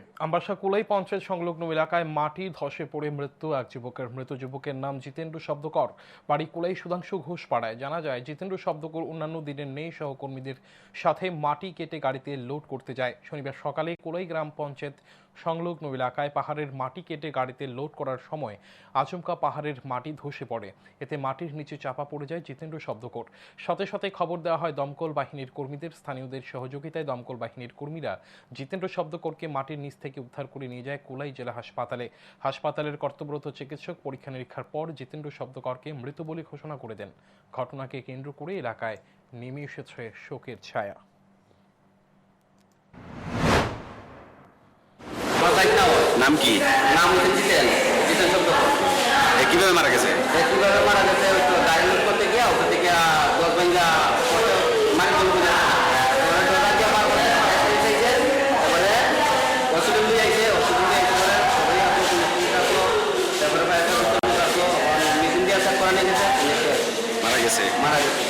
খবরটি আমবাসা কুলাই পঞ্চায়েত সংলগ্ন এলাকায় মাটি ধসে পড়ে মৃত্যু। এক যুবকের মৃত যুবকের নাম জিতেন্দ্র শব্দকর। বাড়ি কুলাই সুধাংশু ঘোষ পাড়ায় জানা যায়, জিতেন্দ্র শব্দকর অন্যান্য দিনের নেই, সহকর্মীদের সাথে মাটি কেটে গাড়িতে লোড করতে যায়। শনিবার সকালে কুলাই গ্রাম পঞ্চায়েত সংলগ্ন এলাকায় পাহাড়ের মাটি কেটে গাড়িতে লোড করার সময় আচমকা পাহাড়ের মাটি ধসে পড়ে। এতে মাটির নিচে চাপা পড়ে যায় জিতেন্দ্র শব্দকর সাথে সাথে খবর দেওয়া হয়, দমকল বাহিনীর কর্মীদের, স্থানীয়দের সহযোগিতায় দমকল বাহিনীর কর্মীরা জিতেন্দ্র শব্দকরকে মাটির নিচ থেকে উদ্ধার করে নিয়ে যায় কোলাই জেলা হাসপাতালে। হাসপাতালের কর্তব্যরত চিকিৎসক পরীক্ষা নিরীক্ষার পর জিতেন্দ্র শব্দকরকে মৃত বলে ঘোষণা করে দেন। ঘটনাকে কেন্দ্র করে এলাকায় নেমে এসেছে শোকের ছায়া। নাম কি? নাম জিতেন। জিতেন শব্দ কীভাবে মারা গেছে? কীভাবে মারা গেছে? গাড়ি করতে গিয়ে ওখান থেকে দশ ভাঙ্গা মারি মারা গেছে। মারা গেছে।